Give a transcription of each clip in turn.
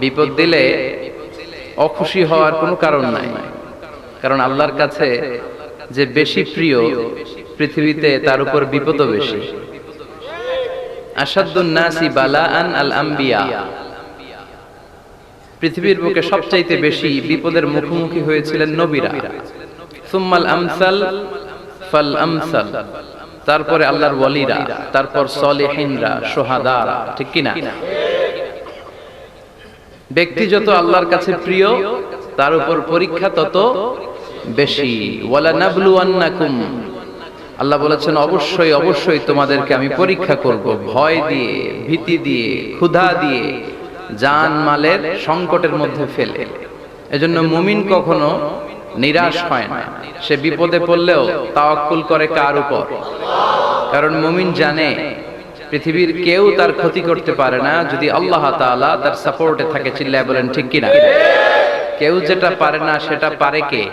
বিপদ দিলে অখুশি হওয়ার কোনো কারণ নাই। কারণ আল্লাহর কাছে যে বেশি প্রিয়, পৃথিবীতে তার উপর বিপদও বেশি। আসাদুন্নাসি বালাআন আল আম্বিয়া পৃথিবীর বুকে সবচাইতে বেশি বিপদের মুখোমুখি হয়েছিলেন নবীরা। সুম্মাল আমসাল ফাল আমসাল। তারপরে আল্লাহর ওয়ালিরা, তারপর সলিহিনরা সোহাদারা ঠিক কিনা? ব্যক্তি যত আল্লাহর কাছে প্রিয়, তার উপর পরীক্ষা তত বেশি। আল্লাহ বলেছেন, অবশ্যই অবশ্যই তোমাদেরকে আমি পরীক্ষা করব। ভয় দিয়ে, ভীতি দিয়ে, ক্ষুধা দিয়ে, জান মালের সংকটের মধ্যে ফেলে। এজন্য মুমিন কখনো নিরাশ হয় না। সে বিপদে পড়লেও তাওয়াক্কুল করে কার উপর? কারণ মুমিন জানে, পৃথিবীর কেউ তার ক্ষতি করতে পারে না যদি আল্লাহ তাআলা তার সাপোর্টে থাকে, চিল্লায় বলেন, ঠিক কিনা? কেউ যেটা পারে না সেটা পারে কে?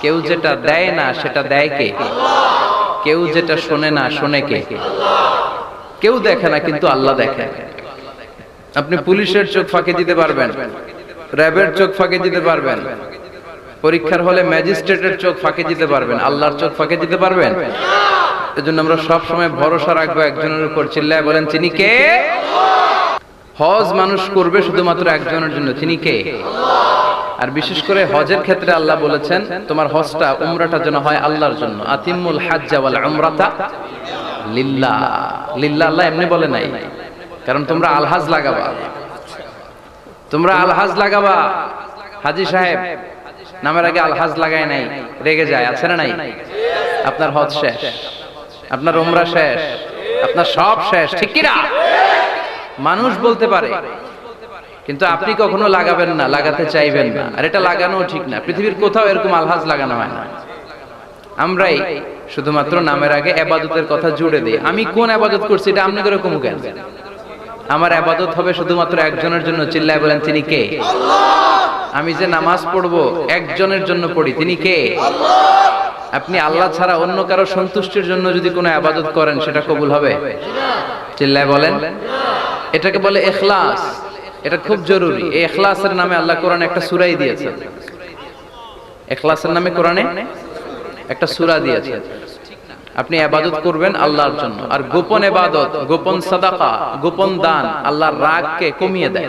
কেউ যেটা দেয় না সেটা দেয় কে? কেউ যেটা শোনে না শোনে কে? কেউ দেখে না কিন্তু আল্লাহ দেখে। আপনি পুলিশের চোখ ফাঁকে দিতে পারবেন, র্যাবের চোখ ফাঁকে দিতে পারবেন পরীক্ষার হলে ম্যাজিস্ট্রেটের চোখ ফাঁকে দিতে পারবেন, আল্লাহর চোখ ফাঁকে দিতে পারবেন। এজন্য আমরা সব সময় ভরসা রাখব একজনের উপর, চিল্লায় বলেন তিনি কে? হজ মানুষ করবে শুধুমাত্র একজনের জন্য তিনি কে? আর বিশেষ করে হজের ক্ষেত্রে আল্লাহ বলেছেন, তোমার হজটা, উমরাটা যেন হয় আল্লাহর জন্য। আতিমুল হাজ্জা ওয়াল উমরাতা লিল্লাহ। লিল্লাহ আল্লাহ এমনি বলে নাই, কারণ তোমরা আলহাজ লাগাবা। তোমরা আলহাজ লাগাবা। হাজি সাহেব নামের আগে আলহাজ লাগায় নাই, রেগে যায়, আছে না নাই? আপনার হজ শেষ, আপনার উমরা শেষ, আপনার সব শেষ, ঠিক কিনা? মানুষ বলতে পারে, কিন্তু আপনি কখনো লাগাবেন না, লাগাতে চাইবেন না। আর এটা লাগানো ঠিক না, পৃথিবীর কোথাও এরকম আলহাজ লাগানো হয় না। আমরাই শুধুমাত্র নামের আগে আবাদতের কথা জুড়ে দিই। আমি কোন আবাদত করছি, এটা আপনি করে কমু কেন আমার আবাদত হবে শুধুমাত্র একজনের জন্য, চিল্লায় বলেন, তিনি কে? আমি যে নামাজ পড়ব, একজনের জন্য পড়ি, তিনি কে? আপনি আল্লাহ ছাড়া অন্য কারও সন্তুষ্টির জন্য যদি কোনো আবাদত করেন, সেটা কবুল হবে? চিল্লায় বলেন। এটাকে বলে এখলাস। এটা খুব জরুরি। এই এখলাসের নামে আল্লাহ কোরআনে একটা সুরাই দিয়েছে এখলাসের নামে কোরআনে একটা সুরা দিয়েছে আপনি আবাদত করবেন আল্লাহর জন্য। আর গোপন এবাদত গোপন সাদাকা, গোপন দান আল্লাহর রাগকে কমিয়ে দেয়।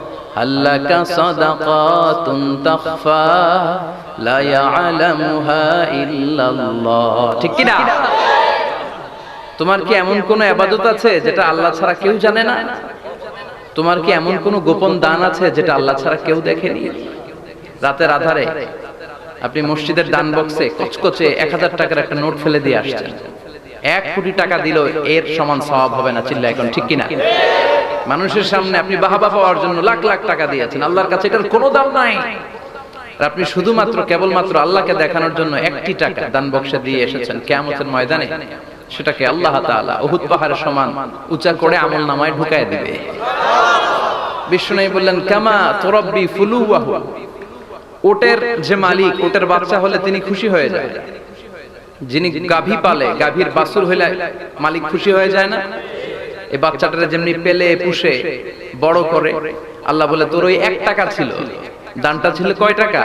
هل لك صدقات تخفى لا يعلمها إلا الله ঠিক কি না তোমার কি এমন কোনো আবাদত আছে যেটা আল্লাহ ছাড়া কেউ জানে না তোমার কি এমন কোনো গোপন দান আছে যেটা আল্লাহ ছাড়া কেউ দেখেনি রাতের আধারে আপনি মসজিদের দান বক্সে কচকচে এক হাজার টাকার একটা নোট ফেলে দিয়ে আসছেন এক কোটি টাকা দিল এর সমান স্বভাব হবে না চিল্লা এখন ঠিক কিনা মানুষের সামনে আপনি বাহাবা পাওয়ার জন্য লাখ লাখ টাকা দিয়েছেন। আল্লাহর কাছে এটার কোনো দাম নাই। আপনি শুধুমাত্র কেবলমাত্র আল্লাহকে দেখানোর জন্য একটি টাকা দান বক্সে দিয়ে এসেছেন কেয়ামতের ময়দানে। সেটাকে আল্লাহ তাআলা উহুদ পাহাড়ের সমান উঁচা করে আমল নামায় ঢুকায় দিবে। বিষ্ণু বললেন কামা তোরব্বি ফুলুয়াহু ওটের যে মালিক ওটের বাচ্চা হলে তিনি খুশি হয়ে যায়। যিনি গাভী পালে গাভীর বাছুর হইলে মালিক খুশি হয়ে যায় না? এই বাচ্চাটা যেমনি পেলে, পুষে, বড় করে, আল্লাহ বলে, তোর ওই এক টাকা ছিল। দানটা ছিল কয় টাকা?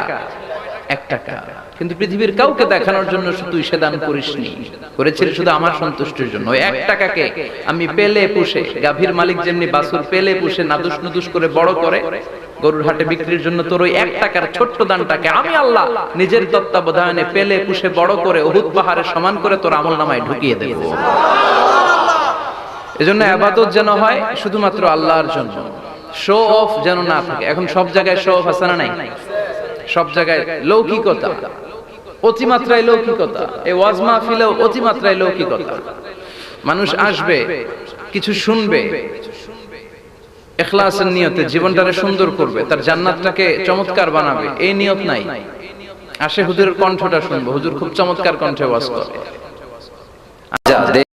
এক টাকা। কিন্তু পৃথিবীর কাউকে দেখানোর জন্য তুই সে দান করিসনি। করেছিলি শুধু আমার সন্তুষ্টির জন্য। ওই এক টাকাকে আমি পেলে, পুষে, গাভীর মালিক যেমনি বাসুর পেলে, পুষে, নাদুস নুদুস করে বড় করে, গরুর হাটে বিক্রির জন্য তোর ওই এক টাকার ছোট্ট দানটাকে আমি আল্লাহ নিজের তত্ত্বাবধানে পেলে, পুষে, বড় করে, অহুত পাহাড়ে সমান করে তোর আমল নামায় ঢুকিয়ে দেব। এজন্য আবাদত যেন হয় শুধুমাত্র আল্লাহর জন্য। শো অফ যেন না থাকে। এখন সব জায়গায় শো অফ আছে না নাই? সব জায়গায় লৌকিকতা। অতিমাত্রায় লৌকিকতা। এই ওয়াজ মাহফিলেও অতিমাত্রায় লৌকিকতা। মানুষ আসবে, কিছু শুনবে। এখলাসের নিয়তে জীবনটারে সুন্দর করবে। তার জান্নাতটাকে চমৎকার বানাবে। এই নিয়ত নাই। আসে হুজুরের কণ্ঠটা শুনব। হুজুর খুব চমৎকার কণ্ঠে ওয়াজ করে। দে